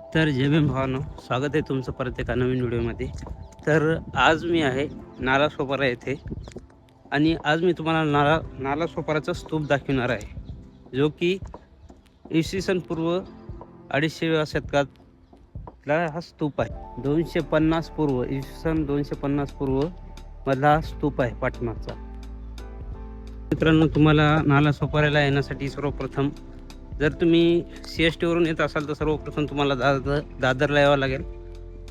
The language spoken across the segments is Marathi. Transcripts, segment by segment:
तर जय भीम भावानो स्वागत आहे तुमचं परत एका नवीन व्हिडिओमध्ये. तर आज मी आहे नाला सोपारा येथे आणि आज मी तुम्हाला नाला नाला सोपाराचा स्तूप दाखवणार आहे जो की इसवी सन पूर्व अडीचशेव्या शतकातला हा स्तूप आहे. दोनशे पन्नास पूर्व इसवी सन दोनशे पन्नास पूर्व मधला हा स्तूप आहे पाटणाचा मित्रांनो तुम्हाला नाला सोपाऱ्याला येण्यासाठी सर्वप्रथम जर तुम्ही सी एस टीवरून येत असाल तर सर्वप्रथम तुम्हाला दादर दादरला यावं लागेल.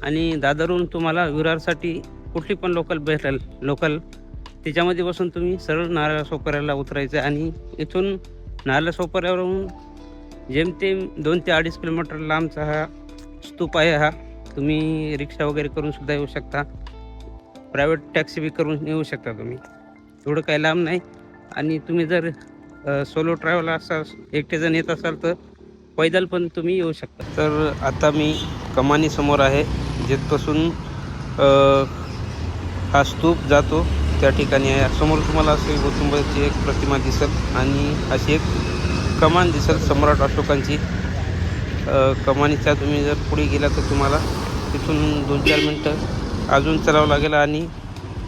आणि दादरहून तुम्हाला विरारसाठी कुठली पण लोकल भेटेल लोकल त्याच्यामध्ये बसून तुम्ही सरळ नारळ सोपाऱ्याला उतरायचं आहे आणि इथून नारळ सोपाऱ्यावरून जेमतेम दोन ते अडीच किलोमीटर लांबचा हा स्तूप आहे हा. तुम्ही रिक्षा वगैरे करून सुद्धा येऊ शकता. प्रायव्हेट टॅक्सी बी करून येऊ शकता तुम्ही. एवढं काही लांब नाही. आणि तुम्ही जर सोलो ट्रॅव्हल असाल एकटे जण येत असाल तर पैदल पण तुम्ही येऊ शकता. तर आता मी कमानीसमोर आहे. जिथपासून हा स्तूप जातो त्या ठिकाणी आहे. समोर तुम्हाला असे गौतमची एक प्रतिमा दिसेल आणि अशी एक कमान दिसेल सम्राट अशोकांची. कमानीचा तुम्ही जर पुढे गेला तर तुम्हाला तिथून दोन चार मिनटं अजून चालावं लागेल आणि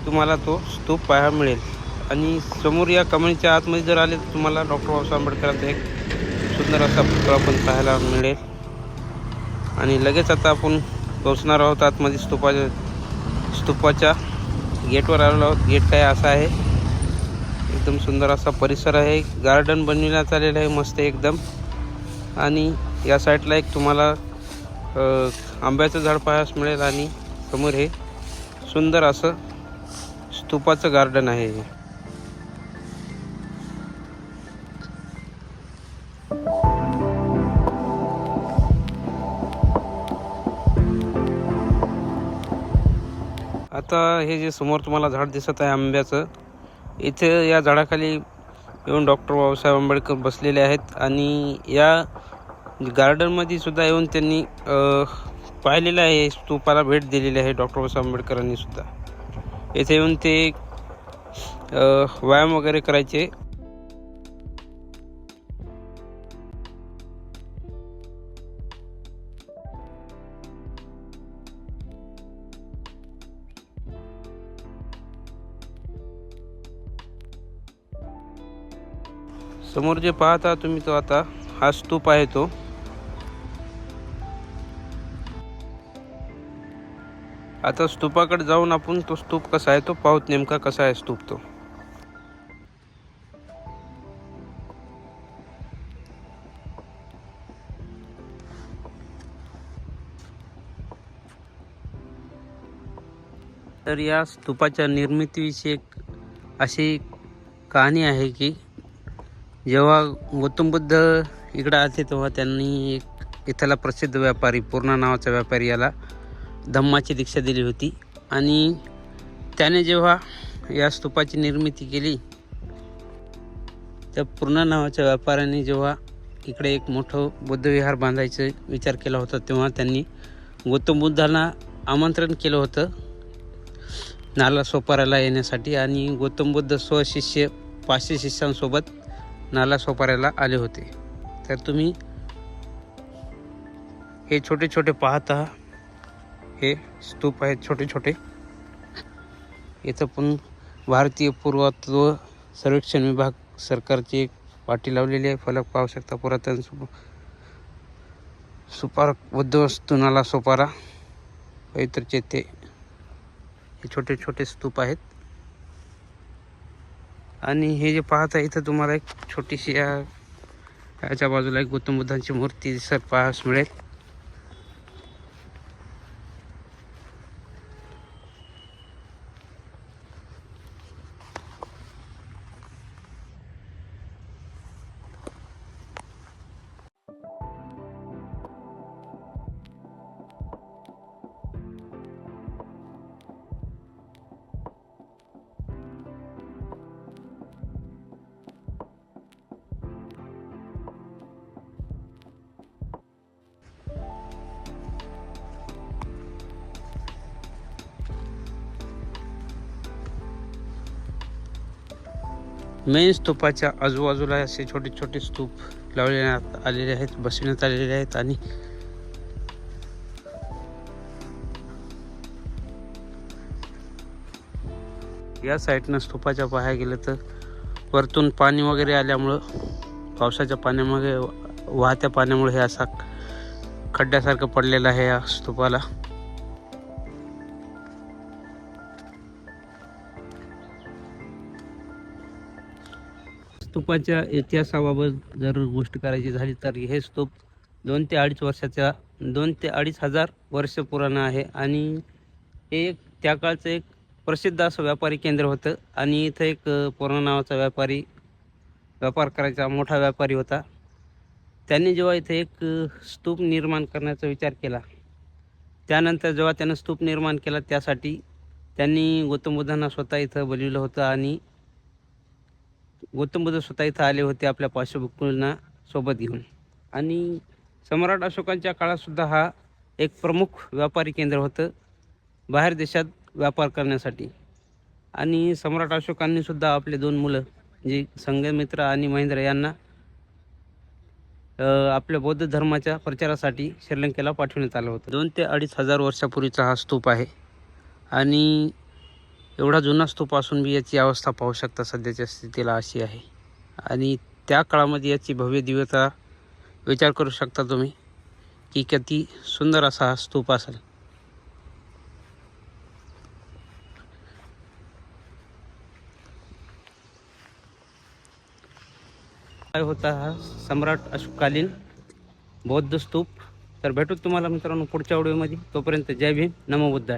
तुम्हाला तो स्तूप पाहायला मिळेल. आणि समोर या कमानीच्या आतमध्ये जर आले तर तुम्हाला डॉक्टर बाबासाहेब आंबेडकरांचा एक सुंदर असा पुतळा पण पाहायला मिळेल. आणि लगेच आता आपण पोचणार आहोत आतमध्ये स्तूपाच्या स्तूपाच्या गेटवर आलेलो आहोत. गेट काय असा आहे? एकदम सुंदर असा परिसर आहे. गार्डन बनविण्यात आलेलं आहे मस्त एकदम. आणि या साईडला एक तुम्हाला आंब्याचं झाड पाहायला मिळेल आणि समोर हे सुंदर असं स्तूपाचं गार्डन आहे आता हे जे समोर तुम्हाला झाड दिसत आहे आंब्याचं इथे या झाडाखाली येऊन डॉक्टर बाबासाहेब आंबेडकर बसलेले आहेत आणि या गार्डनमध्ये सुद्धा येऊन त्यांनी पाहिलेलं आहे स्तूपाला भेट दिलेली आहे डॉक्टर बाबासाहेब आंबेडकरांनी सुद्धा. येथे येऊन ते व्यायाम वगैरे करायचे समोर जे पाहता तुम्ही तो आता हा स्तूप आहे तो. आता स्तूपाकडे जाऊन आपण तो स्तूप कसा आहे तो पाहूत नेमका कसा आहे स्तूप तो. तर या स्तूपाच्या निर्मितीविषयी एक अशी कहाणी आहे की जेव्हा गौतम बुद्ध इकडं आले तेव्हा त्यांनी एक इथला प्रसिद्ध व्यापारी पूर्णा नावाचा व्यापारी याला धम्माची दीक्षा दिली होती. आणि त्याने जेव्हा या स्तूपाची निर्मिती केली त्या पूर्णा नावाच्या व्यापाऱ्याने जेव्हा इकडे एक मोठं बुद्धविहार बांधायचा विचार केला होता तेव्हा त्यांनी गौतम बुद्धांना आमंत्रण केलं होतं नाला सोपाराला येण्यासाठी. आणि गौतम बुद्ध स्वशिष्य पाचशे शिष्यांसोबत नाला सोपाऱ्याला आले होते. तर तुम्ही हे छोटे छोटे पाहता. हे स्तूप आहेत छोटे छोटे. इथं पण भारतीय पुरातत्व सर्वेक्षण विभाग सरकारची एक पाटी लावलेली आहे. फलक पाहू शकता पुरातन सुप सुपार बद्धवस्तू नाला सोपारा. पवित्रचे चेते. हे छोटे छोटे स्तूप आहेत. आणि हे जे पाहता इथं तुम्हाला एक छोटीशी या याच्या बाजूला एक गौतम बुद्धांची मूर्ती सर पाहास मिळेल. मेन स्तूपाच्या आजूबाजूला असे छोटे छोटे स्तूप लावण्यात आलेले आहेत बसविण्यात आलेले आहेत आणि या साईडनं स्तूपाच्या पाहायला गेलं तर वरतून पाणी वगैरे आल्यामुळं पावसाच्या पाण्यामुळे वाहत्या पाण्यामुळे हे असा खड्ड्यासारखं पडलेलं आहे या स्तूपाला. स्तूपाच्या इतिहासाबाबत जर गोष्ट करायची झाली तर हे स्तूप दोन ते अडीच वर्षाच्या दोन ते अडीच हजार वर्ष पुराणं आहे. आणि हे एक त्या काळचं एक प्रसिद्ध असं व्यापारी केंद्र होतं. आणि इथं एक पूर्ण नावाचा व्यापारी व्यापार करायचा मोठा व्यापारी होता. त्यांनी जेव्हा इथे एक स्तूप निर्माण करण्याचा विचार केला त्यानंतर जेव्हा त्यानं स्तूप निर्माण केला त्यासाठी त्यांनी गौतम बुद्धांना स्वतः इथं बोलविलं होतं. आणि गौतम बुद्ध स्वतः इथं आले होते आपल्या पार्श्वभूमींना सोबत घेऊन. आणि सम्राट अशोकांच्या काळातसुद्धा हा एक प्रमुख व्यापारी केंद्र होतं. बाहेर देशात व्यापार करण्यासाठी. आणि सम्राट अशोकांनीसुद्धा आपले दोन मुलं म्हणजे जे संगमित्र आणि महेंद्र यांना आपल्या बौद्ध धर्माच्या प्रचारासाठी श्रीलंकेला पाठवण्यात आलं होतं. दोन ते अडीच हजार वर्षापूर्वीचा हा स्तूप आहे. आणि एवढा जुना स्तूप असून बी याची अवस्था पाहू शकता सध्याच्या स्थितीला अशी आहे. आणि त्या काळामध्ये याची भव्य दिव्यता विचार करू शकता तुम्ही की किती सुंदर असा हा स्तूप असेल. काय होता हा सम्राट अशोककालीन बौद्ध स्तूप? तर भेटू तुम्हाला मित्रांनो पुढच्या व्हिडिओमध्ये तोपर्यंत जय भीम नमो बुद्धाय.